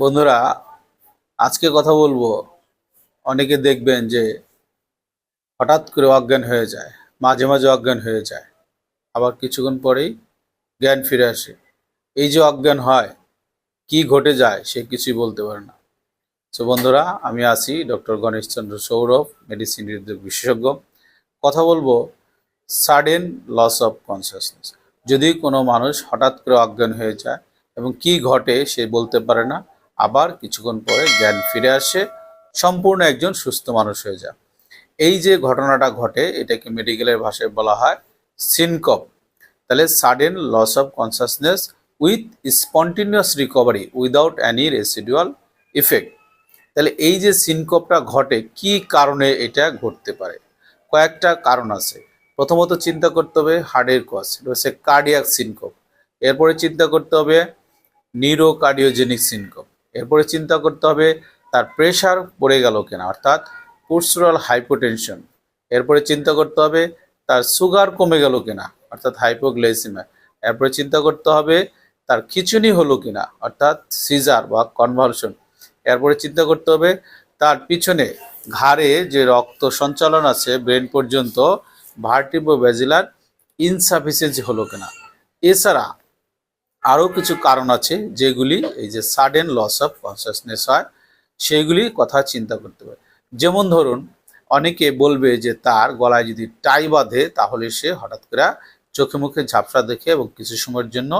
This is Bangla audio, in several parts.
বন্ধুরা, আজকে কথা বলব। অনেকে দেখবেন যে হঠাৎ করে অজ্ঞান হয়ে যায়, মাঝে মাঝে অজ্ঞান হয়ে যায়। আবার কিছুক্ষণ পরেই জ্ঞান ফিরে আসে। এই যে অজ্ঞান হয়, কি ঘটে যায় সে কিছুই বলতে পারে না। তো বন্ধুরা, আমি আছি ডক্টর গণেশচন্দ্র সৌরভ, মেডিসিন বিশেষজ্ঞ। কথা বলব সাডেন লস অফ কনসিয়াসনেস যদি কোনো মানুষ হঠাৎ করে অজ্ঞান হয়ে যায় এবং কি ঘটে সে বলতে পারে না আবার কিছুক্ষণ পরে জ্ঞান ফিরে আসে, সম্পূর্ণ একজন সুস্থ মানুষ হয়ে যায়। এই যে ঘটনাটা ঘটে, এটাকে মেডিকেলের ভাষায় বলা হয় সিনকপ। তাহলে sudden loss of consciousness with spontaneous recovery without any residual effect তাহলে এই যে সিনকপটা ঘটে, কি কারণে এটা ঘটতে পারে? কয়েকটা কারণ আছে। প্রথমত চিন্তা করতে হবে হার্টের কজ হচ্ছে কার্ডিয়াক সিনকপ। এরপরে চিন্তা করতে হবে নিউরো কার্ডিওজেনিক সিনকপ। এরপরে চিন্তা করতে হবে তার প্রেশার পড়ে গেল কিনা, অর্থাৎ পোস্টুরাল হাইপোটেনশন এরপরে চিন্তা করতে হবে তার সুগার কমে গেল কিনা, অর্থাৎ হাইপোগ্লাইসিমা এরপরে চিন্তা করতে হবে তার খিচুনি হলো কিনা, অর্থাৎ সিজার বা কনভালশন এরপরে চিন্তা করতে হবে তার পিছনে ঘাড়ে যে রক্ত সঞ্চালন আছে ব্রেন পর্যন্ত ভার্টিব্রো ভ্যাজিলার ইনসাফিসিয়েন্সি হলো কিনা। এছাড়া আরও কিছু কারণ আছে যেগুলি এই যে সাডেন লস অফ কনসিয়াসনেস হয় সেইগুলি কথা চিন্তা করতে হবে যেমন ধরুন, অনেকে বলবে যে তার গলায় যদি টাই বাঁধে, তাহলে সে হঠাৎ করে চোখে মুখে ঝাপসা দেখে এবং কিছু সময়ের জন্য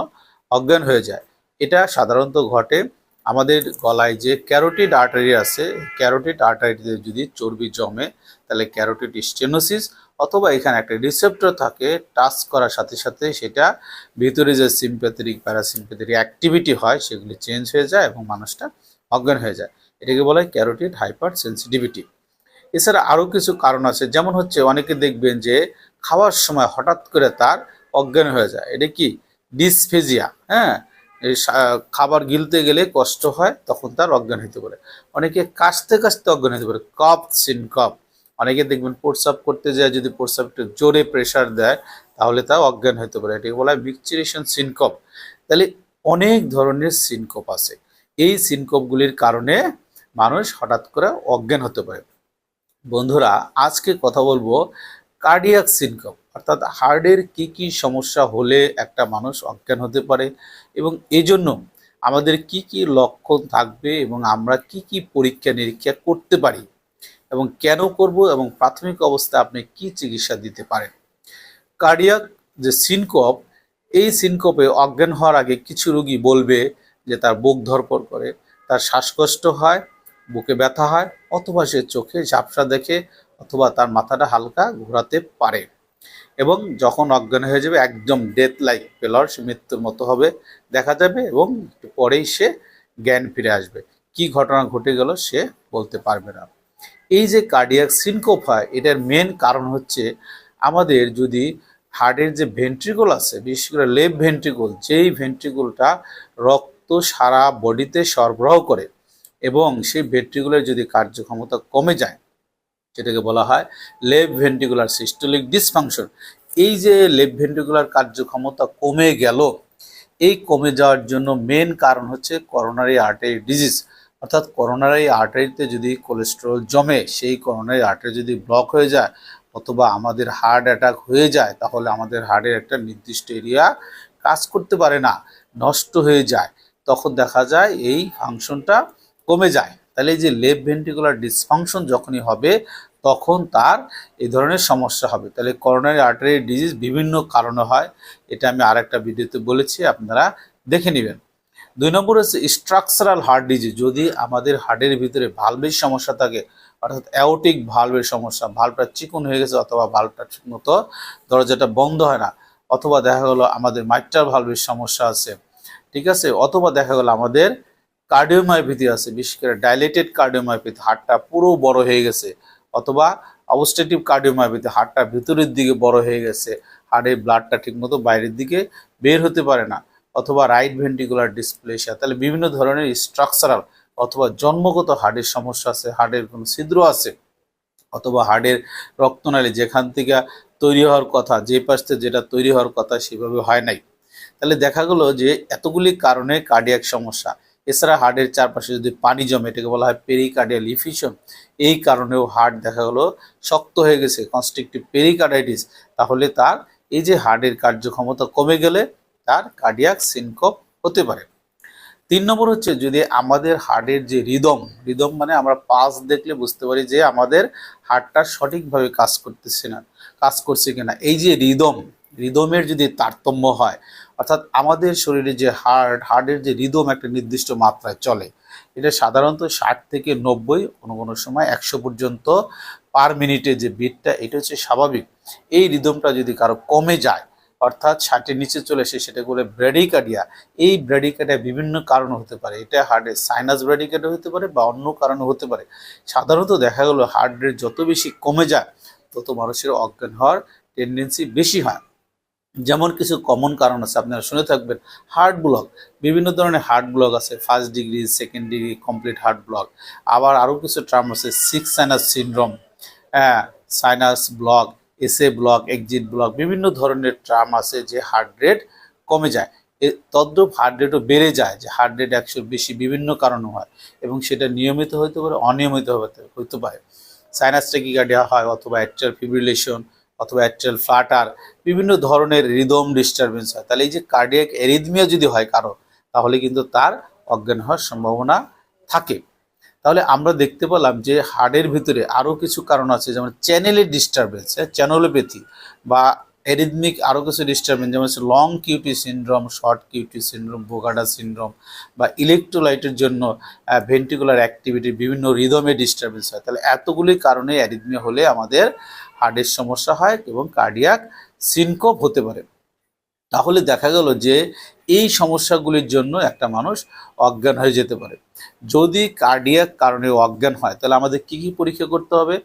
অজ্ঞান হয়ে যায়। এটা সাধারণত ঘটে আমাদের গলায় যে ক্যারোটিড আর্টারি আছে ক্যারোটিড আর্টারিতে যদি চর্বি জমে, তাহলে ক্যারোটিড স্টেনোসিস অথবা এখানে একটা রিসেপ্টর থাকে টাচ করার সাথে সাথে সেটা ভিতরে যে সিম্প্যাথেটিক প্যারাসিম্প্যাথেটিক অ্যাক্টিভিটি হয়, সেগুলি চেঞ্জ হয়ে যায় এবং মানুষটা অজ্ঞান হয়ে যায়। এটাকে বলা হয় ক্যারোটিড হাইপার সেন্সিটিভিটি এছাড়া আরও কিছু কারণ আছে, যেমন হচ্ছে অনেকে দেখবেন যে খাওয়ার সময় হঠাৎ করে তার অজ্ঞান হয়ে যায়। এটা কি? ডিসফেজিয়া হ্যাঁ? খাবার গিলতে গেলে কষ্ট হয়, তখন তার অজ্ঞান হতে পারে। অনেকে কাশতে কাশতে অজ্ঞান হতে পারে কফ সিন কফ অনেকে দেখবেন প্রস্রাব করতে যায়, যদি প্রস্রাব একটু জোরে প্রেশার দেয়, তাহলে তা অজ্ঞান হতে পারে। এটাকে বলা হয় মিক্সচারেশন সিনকপ তাহলে অনেক ধরনের সিনকপ আছে। এই সিনকপগুলির কারণে মানুষ হঠাৎ করে অজ্ঞান হতে পারে। বন্ধুরা, আজকে কথা বলব কার্ডিয়াক সিনকপ অর্থাৎ হার্টের কি কি সমস্যা হলে একটা মানুষ অজ্ঞান হতে পারে এবং এজন্য আমাদের কি কি লক্ষণ থাকবে এবং আমরা কি কি পরীক্ষা নিরীক্ষা করতে পারি এবং কেন করব এবং প্রাথমিক অবস্থায় আপনি কি চিকিৎসা দিতে পারেন? কার্ডিয়াক যে সিনকপ এই সিনকপে অজ্ঞান হওয়ার আগে কিছু রোগী বলবে যে তার বুক ধরপড় করে, তার শ্বাসকষ্ট হয়, বুকে ব্যথা হয় অথবা সে চোখে ঝাপসা দেখে অথবা তার মাথাটা হালকা ঘোরাতে পারে এবং যখন অজ্ঞান হয়ে যাবে, একদম ডেথ লাইক পেলর সে মৃত্যুর মতো হবে, দেখা যাবে এবং পরেই সে জ্ঞান ফিরে আসবে। কি ঘটনা ঘটে গেল সে বলতে পারবে না। এই যে কার্ডিয়াক সিনকোপ হয়, এটার মেন কারণ হচ্ছে আমাদের যদি হার্টের যে ভেন্ট্রিকল আছে, বিশেষ করে লেফট ভেন্ট্রিকল যেই ভেন্ট্রিকলটা রক্ত সারা বডিতে সরবরাহ করে এবং সেই ভেন্ট্রিকুলার যদি কার্যক্ষমতা কমে যায়, যেটাকে বলা হয় লেফট ভেন্ট্রিকুলার সিস্টোলিক ডিসফাংশন এই যে লেফট ভেন্ট্রিকুলার কার্যক্ষমতা কমে গেল, এই কমে যাওয়ার জন্য মেন কারণ হচ্ছে করোনারি আর্টারি ডিজিজ অর্থাৎ করোনারি আর্টারিতে যদি কোলেস্টেরল জমে, সেই করোনারি আর্টারি যদি ব্লক হয়ে যায় অথবা আমাদের হার্ট অ্যাটাক হয়ে যায়, তাহলে আমাদের হার্টের একটা নির্দিষ্ট এরিয়া কাজ করতে পারে না, নষ্ট হয়ে যায়। তখন দেখা যায় এই ফাংশনটা কমে যায়। তাহলে যে লেফট ভেন্টিকুলার ডিসফাংশন যখনই হবে, তখন তার এই ধরনের সমস্যা হবে। তাহলে করোনারি আর্টারি ডিজিজ বিভিন্ন কারণে হয়, এটা আমি আরেকটা ভিডিওতে বলেছি, আপনারা দেখে নেবেন। দুই নম্বর হচ্ছে স্ট্রাকচারাল হার্ট ডিজিজ যদি আমাদের হার্টের ভিতরে ভালভের সমস্যা থাকে, অর্থাৎ অ্যাওটিক ভালভের সমস্যা ভালভটা চিকন হয়ে গেছে অথবা ভালভটা ঠিক মতো দরজাটা বন্ধ হয় না, অথবা দেখা গেলো আমাদের মাইট্রাল ভালভের সমস্যা আছে, ঠিক আছে? অথবা দেখা গেলো আমাদের কার্ডিওমায়োপ্যাথি আছে, বিশেষ করে ডাইলেটেড কার্ডিওমায়োপ্যাথি হাড়টা পুরো বড় হয়ে গেছে, অথবা অবস্টেটিভ কার্ডিওমায়োপ্যাথি হাড়টা ভিতরের দিকে বড় হয়ে গেছে হাড়ের ব্লাডটা ঠিকমতো বাইরের দিকে বের হতে পারে না অথবা রাইট ভেন্টিকুলার ডিসপ্লেশিয়া তাহলে বিভিন্ন ধরনের স্ট্রাকচারাল অথবা জন্মগত হার্টের সমস্যা আছে হার্টের কোনো ছিদ্র আছে, অথবা হার্টের রক্তনালী যেখান থেকে তৈরি হওয়ার কথা, যে পাশ যেটা তৈরি হওয়ার কথা সেভাবে হয় নাই। তাহলে দেখা গেলো যে এতগুলি কারণে কার্ডিয়াক সমস্যা। এছাড়া হার্টের চারপাশে যদি পানি জমে, এটাকে বলা হয় পেরিকার্ডিয়াল ইফিশন এই কারণেও হার্ট দেখা গেলো শক্ত হয়ে গেছে কনস্ট্রিকটিভ পেরিকার্ডাইটিস তাহলে তার এই যে হার্টের কার্যক্ষমতা কমে গেলে তার কার্ডিয়াক সিনকপ হতে পারে। তিন নম্বর হচ্ছে যদি আমাদের হার্টের যে রিদম রিদম মানে আমরা পাস দেখলে বুঝতে পারি যে আমাদের হার্টটা সঠিকভাবে কাজ করতেছে না, কাজ করছে কিনা। এই যে রিদম রিদমের যদি তারতম্য হয়, অর্থাৎ আমাদের শরীরে যে হার্ট হার্টের যে রিদম একটা নির্দিষ্ট মাত্রায় চলে, এটা সাধারণত ষাট থেকে নব্বই, কোনো কোনো সময় একশো পর্যন্ত পার মিনিটে যে বিটটা এটা হচ্ছে স্বাভাবিক। এই রিদমটা যদি কারও কমে যায় অর্থাৎ ষাটের নিচে চলে এসে সেটা বলে ব্রেডিকার্ডিয়া এই ব্রেডিকার্ডিয়া বিভিন্ন কারণ হতে পারে। এটা হার্টের সাইনাস ব্রেডিকার্ডিয়া হতে পারে বা অন্য কারণে হতে পারে। সাধারণত দেখা গেলো হার্ট রেট যত বেশি কমে যায়, তত মানুষের অজ্ঞান হওয়ার টেন্ডেন্সি বেশি হয়। যেমন কিছু কমন কারণ আছে, আপনারা শুনে থাকবেন। হার্ট ব্লক বিভিন্ন ধরনের হার্ট ব্লক আছে first degree second degree complete heart block আবার আরও কিছু টার্ম আছে সিক্স সাইনাস সিনড্রোম হ্যাঁ sinus block SA block exit block বিভিন্ন ধরনের টার্ম আছে যে হার্ট রেট কমে যায়। তদ্রূপ হার্ট রেটও বেড়ে যায়, যে হার্ট রেট একশো বেশি বিভিন্ন কারণে হয় এবং সেটা নিয়মিত হতে পারে, অনিয়মিত হতে পারে। সাইনাস টেকিকার্ডিয়া হয় অথবা অ্যাট্রিয়াল ফিব্রিলেশন অথবা অ্যাট্রিয়াল ফ্লাটার বিভিন্ন ধরনের রিদম ডিস্টারবেন্স হয়। তাহলে এই যে কার্ডিয়াক এরিদমিয়া যদি হয় কারও, তাহলে কিন্তু তার অজ্ঞান হওয়ার সম্ভাবনা থাকে। তাহলে আমরা দেখতে পেলাম যে হার্টের ভিতরে আরও কিছু কারণ আছে, যেমন চ্যানেলের ডিস্টারবেন্স হ্যাঁ চ্যানেলোপ্যাথি বা এরিদমিক আরও কিছু ডিস্টারবেন্স যেমন হচ্ছে long QT syndrome short QT syndrome Brugada syndrome বা ইলেকট্রোলাইটের জন্য ভেন্টিকুলার অ্যাক্টিভিটি বিভিন্ন রিদমে ডিস্টারবেন্স হয়। তাহলে এতগুলি কারণে অ্যারিদমিয়া হলে আমাদের হার্টের সমস্যা হয় এবং কার্ডিয়াক সিনকোপ হতে পারে। তাহলে দেখা গেল যে এই সমস্যাগুলির জন্য একটা মানুষ অজ্ঞান হয়ে যেতে পারে। যদি কার্ডিয়াক কারণে অজ্ঞান হয় তাহলে আমাদের কি কি পরীক্ষা করতে হবে?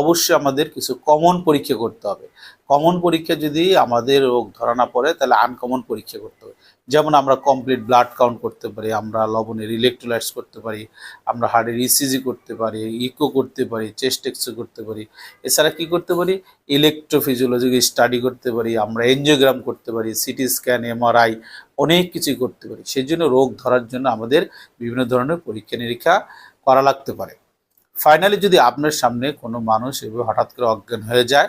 অবশ্যই আমাদের কিছু কমন পরীক্ষা করতে হবে। কমন পরীক্ষা যদি আমাদের রোগ ধরা না পড়ে, তাহলে আনকমন পরীক্ষা করতে হবে। যেমন আমরা কমপ্লিট ব্লাড কাউন্ট করতে পারি, আমরা লবণের ইলেকট্রোলাইটস করতে পারি, আমরা হার্টের ইসিজি করতে পারি ইকো করতে পারি চেস্ট এক্সরে করতে পারি। এছাড়া কি করতে পারি? ইলেকট্রোফিজিওলজিক স্টাডি করতে পারি, আমরা এনজিওগ্রাম করতে পারি সিটি স্ক্যান এমআরআই অনেক কিছুই করতে পারি। সেই জন্য রোগ ধরার জন্য আমাদের বিভিন্ন ধরনের পরীক্ষা নিরীক্ষা করা লাগতে পারে। ফাইনালি যদি আপনার সামনে কোনো মানুষ এভাবে হঠাৎ করে অজ্ঞান হয়ে যায়,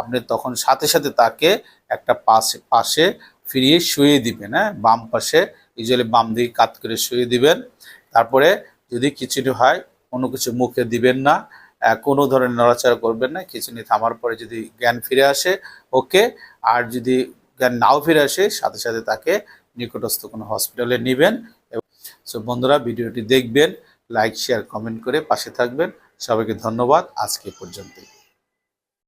আপনি তখন সাথে সাথে তাকে একটা পাশে পাশে ফিরিয়ে শুয়ে দিবেন হ্যাঁ? বাম পাশে ইউজুয়ালি বাম দিকে কাত করে শুয়ে দিবেন। তারপরে যদি খিচুড়ি হয়, কোনো কিছু মুখে দিবেন না কোনো ধরনের নড়াচড়া করবেন না, খিচুড়ি থামার পরে যদি জ্ঞান ফিরে আসে, ওকে। আর যদি জ্ঞান নাও ফিরে আসে, সাথে সাথে তাকে নিকটস্থ কোনো হসপিটালে নেবেন। সো বন্ধুরা, ভিডিওটি দেখবেন। লাইক শেয়ার কমেন্ট করে পাশে থাকবেন। সবাইকে ধন্যবাদ। আজকে পর্যন্তই।